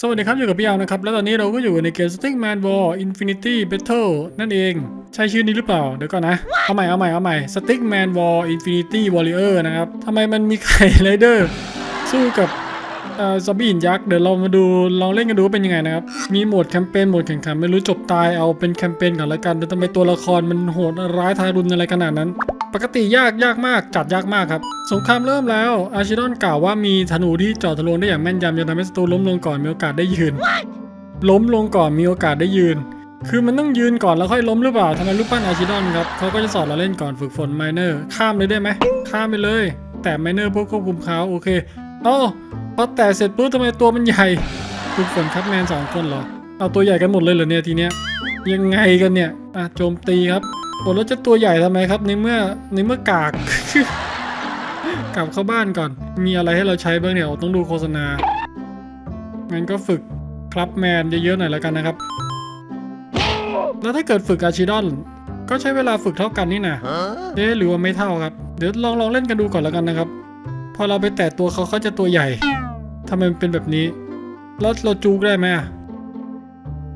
สวัสดีครับ อยู่กับพี่ยาวนะครับ แล้วตอนนี้เราก็อยู่ในเกม Stickman War Infinity Battle นั่นเอง ใช่ชื่อนี้หรือเปล่า เดี๋ยวก่อนนะ เอาใหม่เอาใหม่เอาใหม่ Stickman War Infinity Warrior นะครับทำไมมันมีไข่ไรเดอร์ สู้กับ เอ่อซอมบี้หินยักษ์เดี๋ยวเรามาดูลองเล่นกันดูว่าเป็นยังไงนะครับ มีโหมดแคมเปญโหมดแข่งขันไม่รู้จบตายเอาเป็นแคมเปญก่อนละกันแต่ทำไมตัวละครมันโหดร้ายทารุณอะไรขนาดนั้น ปกติยากยากมากจัดยากมากครับ สงครามเริ่มแล้ว อาชิดอนกล่าวว่ามีธนูที่เจาะทะลวงได้อย่างแม่นยำจนทำให้ศัตรูล้มลงก่อนมีโอกาสได้ยืน ล้มลงก่อนมีโอกาสได้ยืนคือมันต้องยืนก่อนแล้วค่อยล้มหรือเปล่าทำไมรูปปั้นอาชิดอนครับเขาก็จะสอนเราเล่นก่อนฝึกฝนไมเนอร์ข้ามเลยได้ไหมข้ามไปเลย แต่ไมเนอร์พวกควบคุมเขาโอเคเอ้ พอแต่เสร็จปุ๊บทำไมตัวมันใหญ่ฝึกฝนคัพแมนสองคนเหรอ เอาตัวใหญ่กันหมดเลยเหรอเนี่ยทีเนี้ย ยังไงกันเนี่ย อะโจมตีครับโอ้แล้วจะตัวใหญ่ทำไมครับ ในเมื่อในเมื่อกาก กลับเข้าบ้านก่อน มีอะไรให้เราใช้บ้างเนี่ยโอ้ต้องดูโฆษณา งั้นก็ฝึกคลับแมนเยอะๆหน่อยแล้วกันนะครับ แล้วถ้าเกิดฝึกอาชิดอนก็ใช้เวลาฝึกเท่ากันนี่นะเอ๊ะหรือว่าไม่เท่าครับ เดี๋ยวลองลองเล่นกันดูก่อนแล้วกันนะครับ พอเราไปแตะตัวเขาเขาจะตัวใหญ่ ทำไมมันเป็นแบบนี้ แล้วเราจูกได้ไหม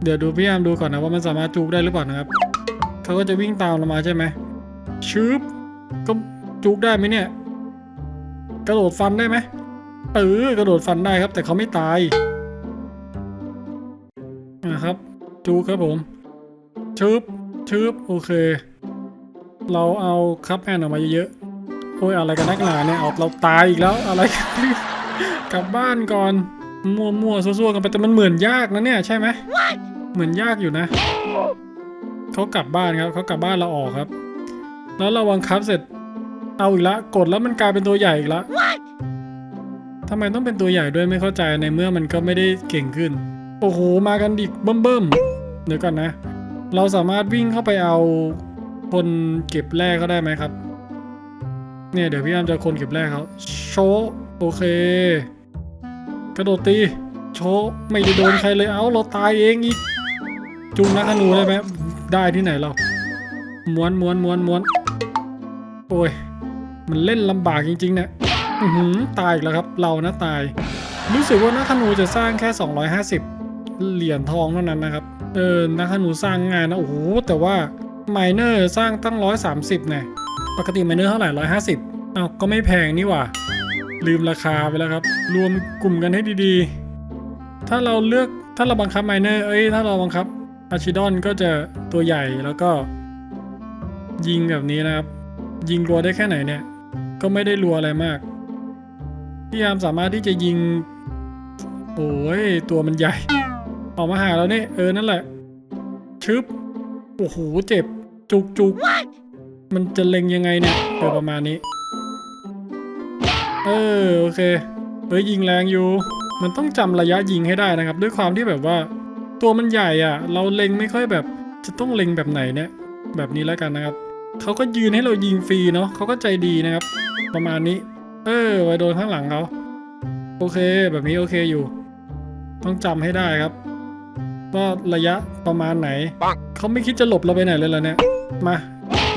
เดี๋ยวดูพี่ยามดูก่อนนะว่ามันสามารถจูกได้หรือเปล่านะครับ เขาก็จะวิ่งตามเรามาใช่ไหมชืบก็จุกได้ไหมเนี่ย กระโดดฟันได้ไหมเออกระโดดฟันได้ครับ แต่เขาไม่ตายนะครับ จูกครับผมชืบชืบโอเค เราเอาคัพแอนออกมาเยอะๆโอ้ยอะไรกันนักหนาเนี่ยเอาเราตายอีกแล้วอะไรกัน กลับบ้านก่อน มั่วๆซั่วๆกันไปแต่มันเหมือนยากนะเนี่ยใช่ไหมเหมือนยากอยู่นะเขากลับบ้านครับเขากลับบ้านเราออกครับ แล้วเราบังคับเสร็จเอาอีกละกดแล้วมันกลายเป็นตัวใหญ่อีกละทำไมต้องเป็นตัวใหญ่ด้วยไม่เข้าใจในเมื่อมันก็ไม่ได้เก่งขึ้น โอ้โหมากันดิกเบิ่มเบิ่มๆเดี๋ยวก่อนนะ เราสามารถวิ่งเข้าไปเอาคนเก็บแร่เขาได้ไหมครับ เนี่ยเดี๋ยวพี่อามจะคนเก็บแร่เขาโชว์โอเค กระโดดตี โชไม่ได้โดนใครเลย เอาเราตายเองอีก จุงนักธนูได้ไหมได้ที่ไหนเรา ม้วนม้วนม้วนม้วน โอ้ย มันเล่นลำบากจริงๆเนี่ยหือตายอีกแล้วครับ เรานะตาย รู้สึกว่านักธนูจะสร้างแค่ 250 เหรียญทองเท่านั้นนะครับ เออ นักธนูสร้างงายนะ โอ้โห แต่ว่าไมเนอร์สร้างตั้ง 130เนี่ยปกติไมเนอร์เท่าไหร่ 150อ้าวก็ไม่แพงนี่หว่า ลืมราคาไปแล้วครับ รวมกลุ่มกันให้ดีๆ ถ้าเราเลือกถ้าเราบังคับไมเนอร์เอ้ยถ้าเราบังคับอาชิดอนก็จะตัวใหญ่แล้วก็ ยิงแบบนี้นะครับ ยิงรัวได้แค่ไหนเนี่ย ก็ไม่ได้รัวอะไรมากพี่ยามสามารถที่จะยิง โอ้ยตัวมันใหญ่ ออกมาหาแล้วเนี่ยเออนั่นแหละ ชึบโอ้โหเจ็บจุกจุกมันจะเล็งยังไงเนี่ยประมาณนี้ เออโอเคเฮ้ยยิงแรงอยู่ มันต้องจำระยะยิงให้ได้นะครับ ด้วยความที่แบบว่า ตัวมันใหญ่อะเราเล็งไม่ค่อยแบบ จะต้องเล็งแบบไหนเนี่ย แบบนี้แล้วกันนะครับเขาก็ยืนให้เรายิงฟรีเนาะเขาก็ใจดีนะครับ ประมาณนี้ เออไปโดนข้างหลังเขาโอเค แบบนี้โอเคอยู่ ต้องจำให้ได้ครับว่าระยะประมาณไหนเขาไม่คิดจะหลบเราไปไหนเลยเหรอเนี่ยมา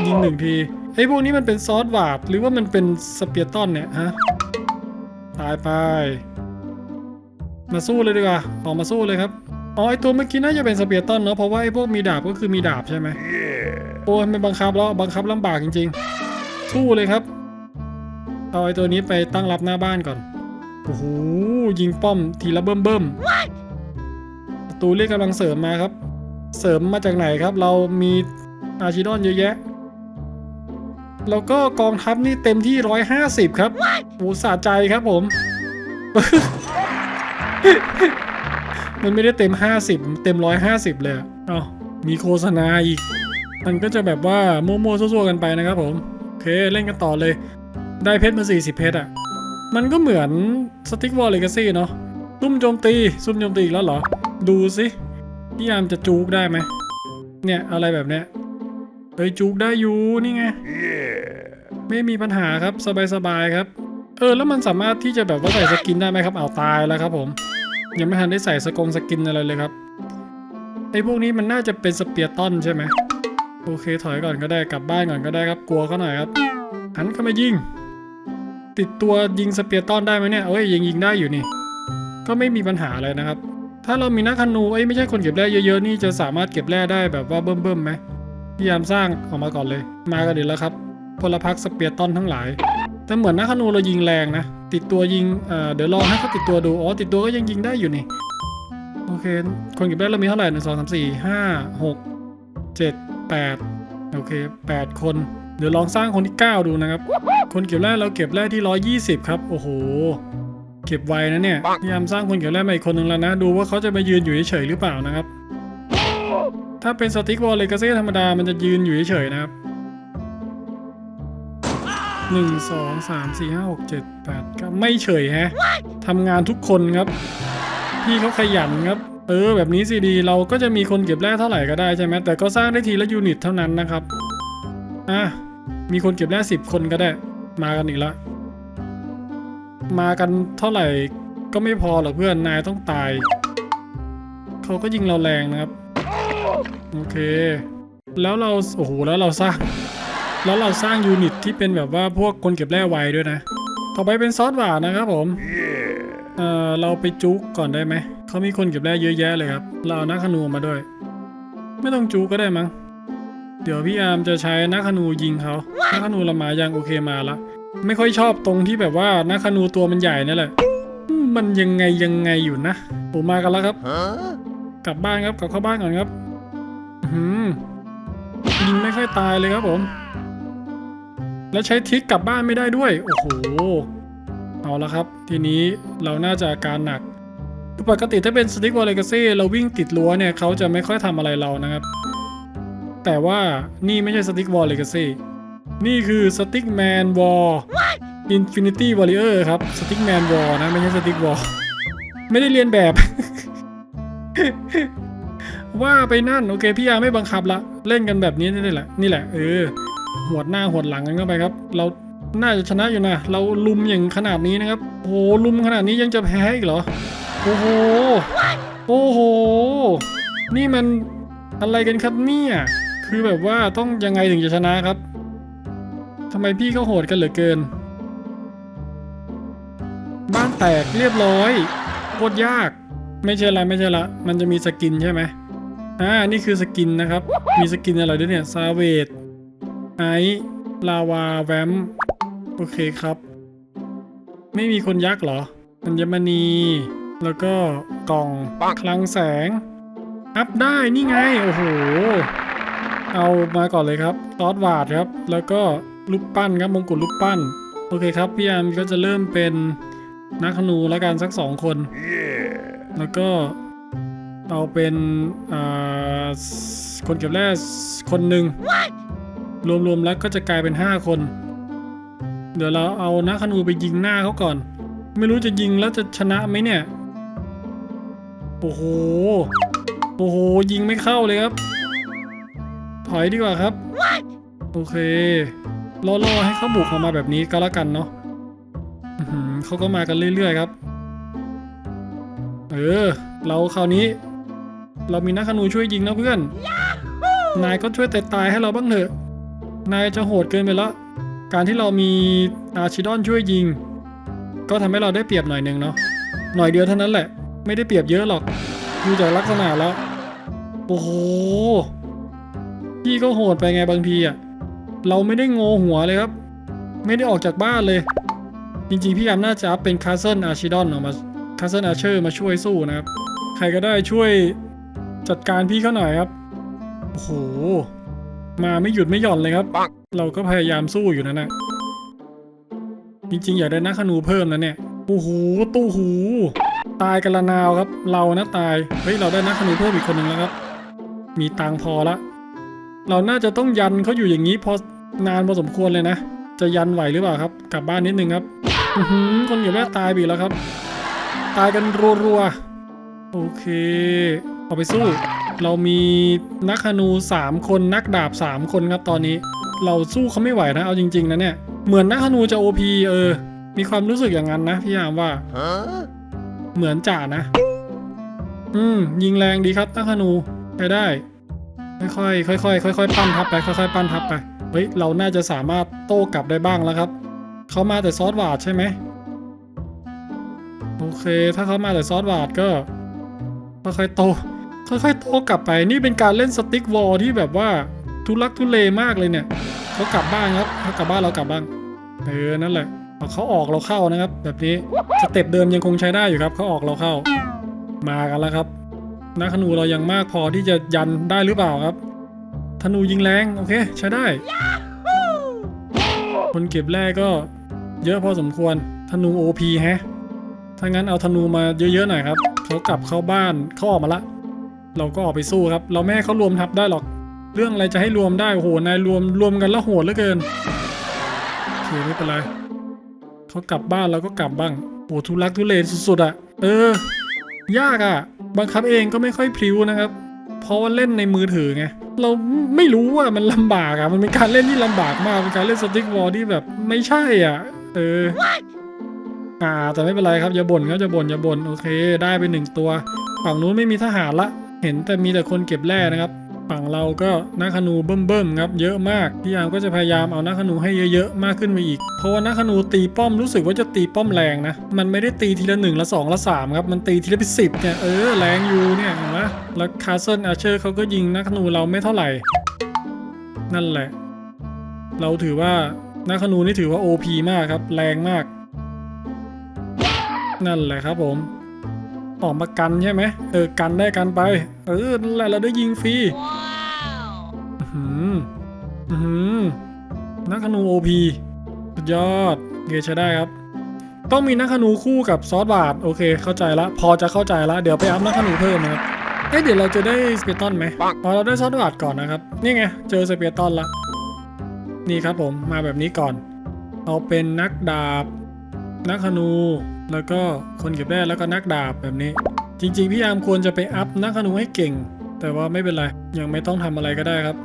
ยิงหนึ่งทีไอ้ยพวกนี้มันเป็นซอสหวาดหรือว่ามันเป็นสเปียร์ตันเนี่ยฮะ ตายไป มาสู้เลยดีกว่าออกมาสู้เลยครับอ๋อไอตัวเมื่อกี้น่าจะเป็นสเปียร์ตันเนาะเพราะว่าไอพวกมีดาบก็คือมีดาบใช่ไหมโอ้ยไม่บังคับแล้วบังคับลำบากจริงๆ สู้เลยครับเอาไอตัวนี้ไปตั้งรับหน้าบ้านก่อนโอ้โหยิงป้อมทีละเบิ่มเบิ่มๆประตูเรียกกำลังเสริมมาครับ เสริมมาจากไหนครับ เรามีอาชิดอนเยอะแยะ แล้วก็กองทัพนี่เต็มที่ร้อยห้าสิบครับโอ้สะใจครับผม มันไม่ได้เต็ม 50 เต็ม 150 เลยอะเอ้ามีโฆษณาอีก มันก็จะแบบว่ามั่วๆซั่วๆกันไปนะครับผม โอเค เล่นกันต่อเลย ได้เพชรมา 40 เพชรอะมันก็เหมือนสติ๊กวอลเลกาซี่เนาะซุ่มโจมตีซุ่มโจมตีอีกแล้วเหรอ ดูสิพี่ยามจะจูกได้ไหมเนี่ยอะไรแบบเนี้ย เฮ้ยจูกได้อยู่นี่ไง ไม่มีปัญหาครับสบายๆครับ เออแล้วมันสามารถที่จะแบบว่าใส่สกินได้ไหมครับเอาวตายแล้วครับผม ยังไม่ทันได้ใส่สกงสกินอะไรเลยครับไอ้พวกนี้มันน่าจะเป็นสเปียร์ตันใช่ไหมโอเคถอยก่อนก็ได้กลับบ้านก่อนก็ได้ครับกลัวเขาหน่อยครับหันเข้ามายิง ติดตัวยิงสเปียร์ตันได้ไหมเนี่ยเอ้ยยิงยิงได้อยู่นี่ ก็ไม่มีปัญหาเลยนะครับ ถ้าเรามีนักธนูเอ้ยไม่ใช่คนเก็บแร่เยอะๆนี่จะสามารถเก็บแร่ได้แบบว่าเบิ่มๆไหม พยายามสร้างออกมาก่อนเลย มากันเดี๋ยวแล้วครับพลพรรคสเปียร์ตันทั้งหลาย แต่เหมือนนักธนูเรายิงแรงนะ ติดตัวยิงเเดี๋ยวลองให้เขาติดตัวดู อ๋อ ติดตัวก็ยังยิงได้อยู่นี่ โอเค คนเก็บแร่เรามีเท่าไหร่หนึ่งสองสามสี่ห้าหกเจ็ดแปดโอเคแปดคน เดี๋ยวลองสร้างคนที่เก้าดูนะครับ คนเก็บแร่เราเก็บแร่ที่ร้อยี่สิบครับ โอ้โห เก็บไวนะเนี่ย พยายามสร้างคนเก็บแร่มาอีกคนหนึ่งแล้วนะ ดูว่าเขาจะมายืนอยู่เฉยหรือเปล่านะครับ ถ้าเป็นสติ๊กวอลเลกาซี่ธรรมดา มันจะยืนอยู่เฉยๆนะครับหนึ่งสองสามสี่ห้าหกเจ็ดแปดเก้าไม่เฉยฮะทำงานทุกคนครับ พี่เขาขยันครับ เออ แบบนี้สิดี เราก็จะมีคนเก็บแร่เท่าไหร่ก็ได้ใช่ไหมแต่ก็สร้างได้ทีละยูนิตเท่านั้นนะครับ อะ มีคนเก็บแร่สิบคนก็ได้ มากันอีกละ มากันเท่าไหร่ก็ไม่พอหรอกเพื่อน นายต้องตาย เขาก็ยิงเราแรงนะครับ โอเค แล้วเราโอ้โหแล้วเราสร้าง แล้วเราสร้างยูนิตที่เป็นแบบว่าพวกคนเก็บแร่ไวด้วยนะ ต่อไปเป็นซอสหวานนะครับผมเอ่อเราไปจุกก่อนได้ไหมเขามีคนเก็บแร่เยอะแยะเลยครับ เราเอานักขนูมาด้วย ไม่ต้องจุกก็ได้มั้งเดี๋ยวพี่อาร์มจะใช้นักขนูยิงเขานักขนูเรามายังโอเคมาละไม่ค่อยชอบตรงที่แบบว่านักขนูตัวมันใหญ่นี่แหละอืมมันยังไงยังไงอยู่นะผมมากันแล้วครับ กลับบ้านครับกลับเข้าบ้านก่อนครับอื้อหือ ยิงไม่ค่อยตายเลยครับผม แล้วใช้ทิกกลับบ้านไม่ได้ด้วย โอ้โห เอาละครับ ทีนี้เราน่าจะอาการหนักคือปกติถ้าเป็นสติ๊กวอลเลกาซี่เราวิ่งติดรั้วเนี่ยเขาจะไม่ค่อยทำอะไรเรานะครับ แต่ว่านี่ไม่ใช่สติ๊กวอลเลกาซี่นี่คือสติ๊กแมนวอลอินฟินิตี้วอลเลอร์ครับสติ๊กแมนวอลนะไม่ใช่สติ๊กวอลไม่ได้เรียนแบบ ว่าไปนั่นโอเคพี่ยาไม่บังคับละเล่นกันแบบนี้นี่แหละนี่แหละเออหวดหน้าหวดหลังกันเข้าไปครับ เราน่าจะชนะอยู่นะเราลุมอย่างขนาดนี้นะครับโอ้โหลุมขนาดนี้ยังจะแพ้อีกเหรอโอ้โหโอ้โห นี่มันอะไรกันครับเนี่ยคือแบบว่าต้องยังไงถึงจะชนะครับทำไมพี่เขาโหดกันเหลือเกิน บ้านแตกเรียบร้อยโคตรยาก ไม่ใช่ละไม่ใช่ละ มันจะมีสกินใช่ไหม อ่า นี่คือสกินนะครับ มีสกินอะไรด้วยเนี่ย ซาเวดไอลาวาแวม โอเคครับ ไม่มีคนยักษ์เหรอ อัญมณี แล้วก็กล่องคลังแสง อัพได้ นี่ไง โอ้โห เอามาก่อนเลยครับซอสวาดครับ แล้วก็ลูกปั้นครับ มงกุฎลูกปั้น โอเคครับ พี่อาร์มก็จะเริ่มเป็นนักธนูแล้วกันสักสองคนแล้วก็ เอาเป็นอ่าคนเก็บแร่คนหนึ่งรวมๆแล้วก็จะกลายเป็น 5 คน เดี๋ยวเราเอานักขนูไปยิงหน้าเขาก่อน ไม่รู้จะยิงแล้วจะชนะไหมเนี่ย โอ้โห โอ้โห ยิงไม่เข้าเลยครับ ถอยดีกว่าครับ โอเครอๆให้เขาบุกออกมาแบบนี้ก็แล้วกันเนาะอื้อหือเขาก็มากันเรื่อยๆครับ เออ เราคราวนี้ เรามีนักขนูช่วยยิงนะเพื่อน นายก็ช่วยแต่ตายให้เราบ้างเถอะ นายจะโหดเกินไปแล้ว การที่เรามีอาชิดอนช่วยยิง ก็ทำให้เราได้เปรียบหน่อยหนึ่งเนาะ หน่อยเดียวเท่านั้นแหละ ไม่ได้เปรียบเยอะหรอก ดูจากลักษณะแล้ว โอ้โห พี่ก็โหดไปไงบางทีอะเราไม่ได้โงหัวเลยครับ ไม่ได้ออกจากบ้านเลย จริงๆ พี่ยามน่าจะอัพเป็นคาสเซิลอาชิดอนออกมาคาสเซิลอาเชอร์มาช่วยสู้นะครับ ใครก็ได้ช่วย จัดการพี่เขาหน่อยครับ โอ้โห มาไม่หยุดไม่หย่อนเลยครับ เราก็พยายามสู้อยู่นั่นนะจริงๆ อยากได้นักขนูเพิ่มนะเนี่ย โอ้โห ตู้หู ตายกันละนาวครับ เรานะตาย เฮ้ย เราได้นักขนูเพิ่มอีกคนหนึ่งแล้วครับ มีตังค์พอละ เราน่าจะต้องยันเขาอยู่อย่างนี้พอนานพอสมควรเลยนะ จะยันไหวหรือเปล่าครับ กลับบ้านนิดนึงครับอือหือคนอยู่แรกตายไปอีกแล้วครับ ตายกันรัวๆ โอเค เอาไปสู้ เรามีนักธนูสามคนนักดาบสามคนครับตอนนี้ เราสู้เขาไม่ไหวนะ เอาจริง ๆ นะเนี่ย เหมือนนักธนูจะโอพีเออ มีความรู้สึกอย่างนั้นนะพี่ยามว่า เหมือนจ่านะ อืม ยิงแรงดีครับนักธนูไปได้ ค่อยๆค่อยๆค่อยๆปั้นทับไปค่อยๆปั้นทับไปเฮ้ยเราน่าจะสามารถโต้กลับได้บ้างแล้วครับเขามาแต่ซอสหวาดใช่ไหมโอเค ถ้าเขามาแต่ซอสหวาดก็ค่อยๆโต ค่อยๆโตกลับไปนี่เป็นการเล่นสติ๊กวอลที่แบบว่าทุลักทุเลมากเลยเนี่ยเขากลับบ้านครับเขากลับบ้านเรากลับบ้างเออนั่นแหละเอาเขาออกเราเข้านะครับ แบบนี้สเต็ปเดิมยังคงใช้ได้อยู่ครับเขาออกเราเข้า มากันแล้วครับนักธนูเรายังมากพอที่จะยันได้หรือเปล่าครับธนูยิงแรงโอเคใช้ได้ คนเก็บแร่ก็เยอะพอสมควรธนู OP แฮะถ้างั้นเอาธนูมาเยอะๆหน่อยครับเขากลับเข้าบ้านเขาออกมาละ เราก็ออกไปสู้ครับ เราไม่ให้เขารวมทับได้หรอก เรื่องอะไรจะให้รวมได้โอ้โหนายรวมรวมกันแล้วโหดเหลือเกินโอเคไม่เป็นไรเขากลับบ้านเราก็กลับบ้างโอ้ทุลักทุเลสุดๆอะ่ะ เออ ยากอะ่ะ บังคับเองก็ไม่ค่อยพริ้วนะครับ เพราะว่าเล่นในมือถือไง เราไม่รู้ว่ามันลำบากอะ่ะ มันเป็นการเล่นที่ลำบากมาก เป็นการเล่นสติ๊กวอลที่แบบไม่ใช่อะ เอออ่า แต่ไม่เป็นไรครับอย่าบ่นครับอย่าบ่นอย่าบ่นโอเค ได้ไปหนึ่งตัว ฝั่งนู้นไม่มีทหารละ เห็นแต่มีแต่คนเก็บแร่นะครับ ฝั่งเราก็นักขนูเบิ่มๆครับ เยอะมากพี่ยามก็จะพยายามเอานักขนูให้เยอะๆมากขึ้นไปอีก เพราะว่านักขนูตีป้อมรู้สึกว่าจะตีป้อมแรงนะ มันไม่ได้ตีทีละหนึ่งละสองละสามครับ มันตีทีละเป็นสิบเนี่ยเออแรงอยู่เนี่ยเห็นไหมแล้วคาสเซิลอาเชอร์เขาก็ยิงนักขนูเราไม่เท่าไหร่ นั่นแหละ เราถือว่านักขนูนี่ถือว่า OP มากครับ แรงมาก นั่นแหละครับผม ออกมากันใช่ไหมเออกันได้กันไป เออนั่นแหละเราได้ยิงฟรีอื้อหืออื้อหือนักขนูโอพีสุดยอดเกใช้ได้ครับ ต้องมีนักขนูคู่กับซอสบาทโอเค เข้าใจละ พอจะเข้าใจละเดี๋ยวไปอัพนักขนูเพิ่มนะครับเอ๊ะเดี๋ยวเราจะได้สเปยร์ตันไหมพอเราได้ซอสบาทก่อนนะครับ นี่ไง เจอสเปยร์ตันละ นี่ครับผมมาแบบนี้ก่อน เอาเป็นนักดาบ นักธนู แล้วก็คนเก็บแร่แล้วก็นักดาบแบบนี้ จริง ๆ พี่ยามควรจะไปอัพนักธนูให้เก่ง แต่ว่าไม่เป็นไร ยังไม่ต้องทำอะไรก็ได้ครับ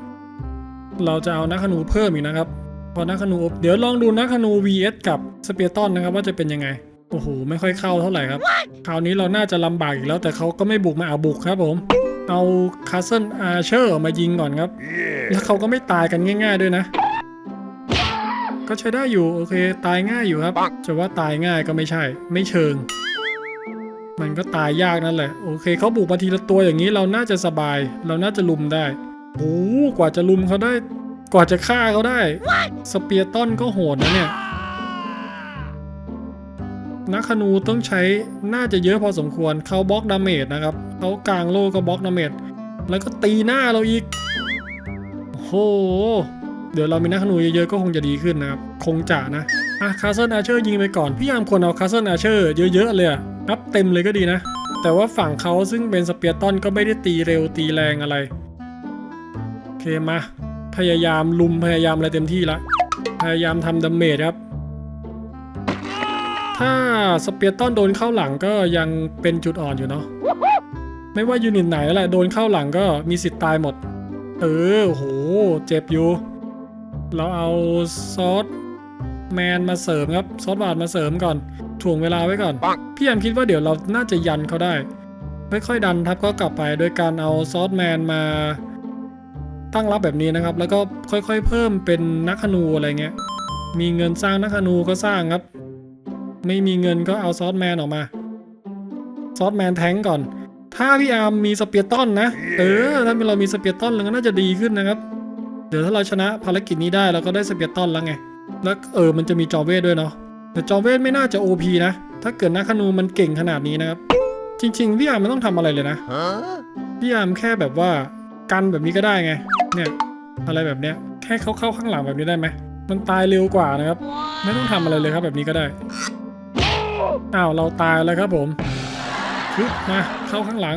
เราจะเอานักธนูเพิ่มอีกนะครับ พอนักธนูเดี๋ยวลองดูนักธนู vs กับสเปียร์ตันนะครับว่าจะเป็นยังไง โอ้โหไม่ค่อยเข้าเท่าไหร่ครับ คราวนี้เราน่าจะลำบากอีกแล้ว แต่เขาก็ไม่บุกมาเอาบุกครับผมเอาคาสเซิลอาร์เชอร์มายิงก่อนครับ แล้วเขาก็ไม่ตายกันง่าย ๆด้วยนะ ก็ใช้ได้อยู่ โอเค ตายง่ายอยู่ครับ จะว่าตายง่ายก็ไม่ใช่ ไม่เชิง มันก็ตายยากนั่นแหละ โอเคเขาบุกมาทีละตัวอย่างนี้เราน่าจะสบาย เราน่าจะลุมได้โอ้โหกว่าจะลุมเขาได้ กว่าจะฆ่าเขาได้ สเปียร์ต้นก็โหดนะเนี่ยนักขนูต้องใช้น่าจะเยอะพอสมควรเขาบล็อกดาเมจนะครับเขากลางโลก็บล็อกดาเมจแล้วก็ตีหน้าเราอีกโอ้โห เดี๋ยวเรามีนักขนูเยอะๆก็คงจะดีขึ้นนะครับ คงจะนะ อะคาสเซิลอาเชอร์ยิงไปก่อนพี่ยามควรเอาคาสเซิลอาเชอร์เยอะๆเลยอะนับเต็มเลยก็ดีนะ แต่ว่าฝั่งเขาซึ่งเป็นสเปียร์ตันก็ไม่ได้ตีเร็วตีแรงอะไรโอเคมา พยายามลุมพยายามอะไรเต็มที่ละพยายามทำดาเมจครับ ถ้าสเปียร์ตันโดนเข้าหลังก็ยังเป็นจุดอ่อนอยู่เนาะไม่ว่ายูนิตไหนแหละโดนเข้าหลังก็มีสิทธิ์ตายหมด เออโห เจ็บอยู่ เราเอาซอสแมนมาเสริมครับซอสบาทมาเสริมก่อนถ่วงเวลาไว้ก่อน พี่ยามคิดว่าเดี๋ยวเราน่าจะยันเขาได้ ค่อยๆดันทับก็กลับไป โดยการเอาซอสแมนมาตั้งรับแบบนี้นะครับ แล้วก็ค่อยๆ เพิ่มเป็นนักขนูอะไรเงี้ย มีเงินสร้างนักขนูก็สร้างครับ ไม่มีเงินก็เอาซอสแมนออกมาซอสแมนแทงก์ก่อน ถ้าพี่อาร์มมีสเปียร์ตันนะ เออ ถ้าเรามีสเปียร์ตันเราก็น่าจะดีขึ้นนะครับ เดี๋ยวถ้าเราชนะภารกิจนี้ได้เราก็ได้สเปียร์ตันแล้วไง แล้วเออมันจะมีจอเวทด้วยเนาะ แต่จอเวทไม่น่าจะ OP นะ ถ้าเกิดนักขนูมันเก่งขนาดนี้นะครับ จริงๆพี่อามไม่ต้องทำอะไรเลยนะ พี่อามแค่แบบว่ากันแบบนี้ก็ได้ไง เนี่ยอะไรแบบเนี้ย แค่เข้าเข้าข้างหลังแบบนี้ได้ไหม มันตายเร็วกว่านะครับ ไม่ต้องทำอะไรเลยครับแบบนี้ก็ได้ อ้าวเราตายแล้วครับผมมาเข้าข้างหลัง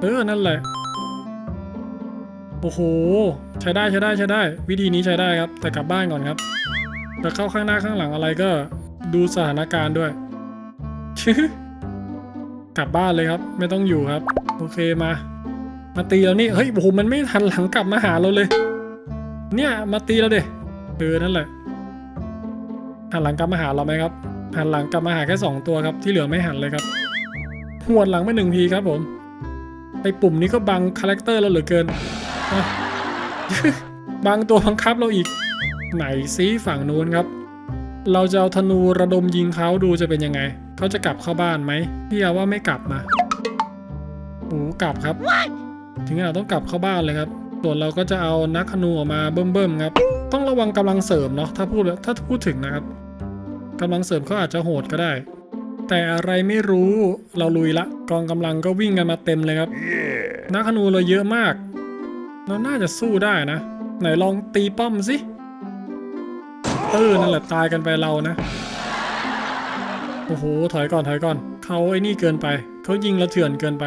เออนั่นแหละ โอ้โห ใช้ได้ใช้ได้ใช้ได้ วิธีนี้ใช้ได้ครับ แต่กลับบ้านก่อนครับจะเข้าข้างหน้าข้างหลังอะไรก็ดูสถานการณ์ด้วย กลับบ้านเลยครับ ไม่ต้องอยู่ครับ โอเคมา มาตีเรานี่เฮ้ยโอ้โหมันไม่ทันหลังกลับมาหาเราเลย เนี่ย มาตีเราเด็เออนั่นแหละหันหลังกลับมาหาเราไหมครับหันหลังกลับมาหาแค่สองตัวครับที่เหลือไม่หันเลยครับหวดหลังไปหนึ่งทีครับผม ไอปุ่มนี้ก็บังคาแรคเตอร์เราเหลือเกินบางตัวบังคับเราอีก ไหนซิฝั่งนู้นครับ เราจะเอาธนูระดมยิงเขาดูจะเป็นยังไง เขาจะกลับเข้าบ้านไหมพี่เอาว่าไม่กลับนะโอ้กลับครับ ถึงขนาดต้องกลับเข้าบ้านเลยครับส่วนเราก็จะเอานักขนูออกมาเบิ่มๆครับ ต้องระวังกำลังเสริมเนาะถ้าพูดถ้าพูดถึงนะครับกำลังเสริมเขาอาจจะโหดก็ได้ แต่อะไรไม่รู้เราลุยละ กองกำลังก็วิ่งกันมาเต็มเลยครับนักขนูเราเยอะมาก เราน่าจะสู้ได้นะ ไหนลองตีป้อมสิเออนั่นแหละตายกันไปเรานะ โอ้โห ถอยก่อนถอยก่อน เขาไอ้นี่เกินไปเขายิงเราเถื่อนเกินไป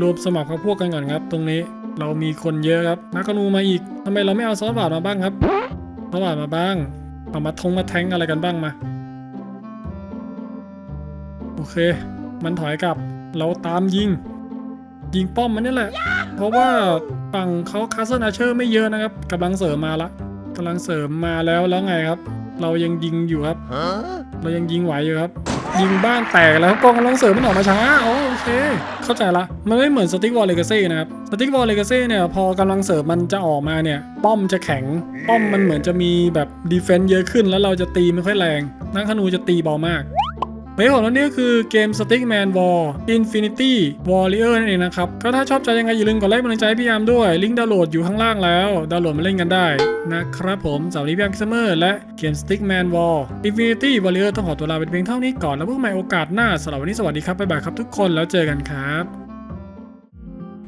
รวมสมัครกับพวกกันก่อนครับ ตรงนี้เรามีคนเยอะครับนักกนูมาอีกทำไมเราไม่เอาซอสบาดมาบ้างครับซอสบาดมาบ้างเอามาทงมาแทงอะไรกันบ้างมา โอเค มันถอยกลับ เราตามยิง ยิงป้อมมันนี่แหละ เพราะว่าฝั่งเขาคาสเซิลอาเชอร์ไม่เยอะนะครับกำลังเสริมมาละกำลังเสริมมาแล้วแล้วไงครับ เรายังยิงอยู่ครับ เรายังยิงไหวอยู่ครับ ยิงบ้านแตกแล้วกองกำลังเสริมมันออกมาช้าอ๋อโอเค เข้าใจละ มันไม่เหมือนสติ๊กวอลเลกาซี่นะครับสติ๊กวอลเลกาซี่เนี่ยพอกำลังเสริมมันจะออกมาเนี่ย ป้อมจะแข็ง ป้อมมันเหมือนจะมีแบบดีเฟนต์เยอะขึ้น แล้วเราจะตีไม่ค่อยแรง นักธนูจะตีเบามาก เฮ้ยของเราเนี่ยคือเกม Stickman War Infinity Warrior นั่นเองนะครับ ก็ถ้าชอบใจยังไงอย่าลืมกดไลค์กำลังใจพี่ยามด้วย ลิงก์ดาวน์โหลดอยู่ข้างล่างแล้ว ดาวน์โหลดมาเล่นกันได้นะครับผมสำหรับพี่ยามคิสเมอร์และเกม Stickman War Infinity Warrior ต้องขอตัวลาไปเพียงเท่านี้ก่อนแล้วพบกันใหม่โอกาสหน้าสำหรับวันนี้สวัสดีครับบ๊ายบายครับทุกคนแล้วเจอกันครับ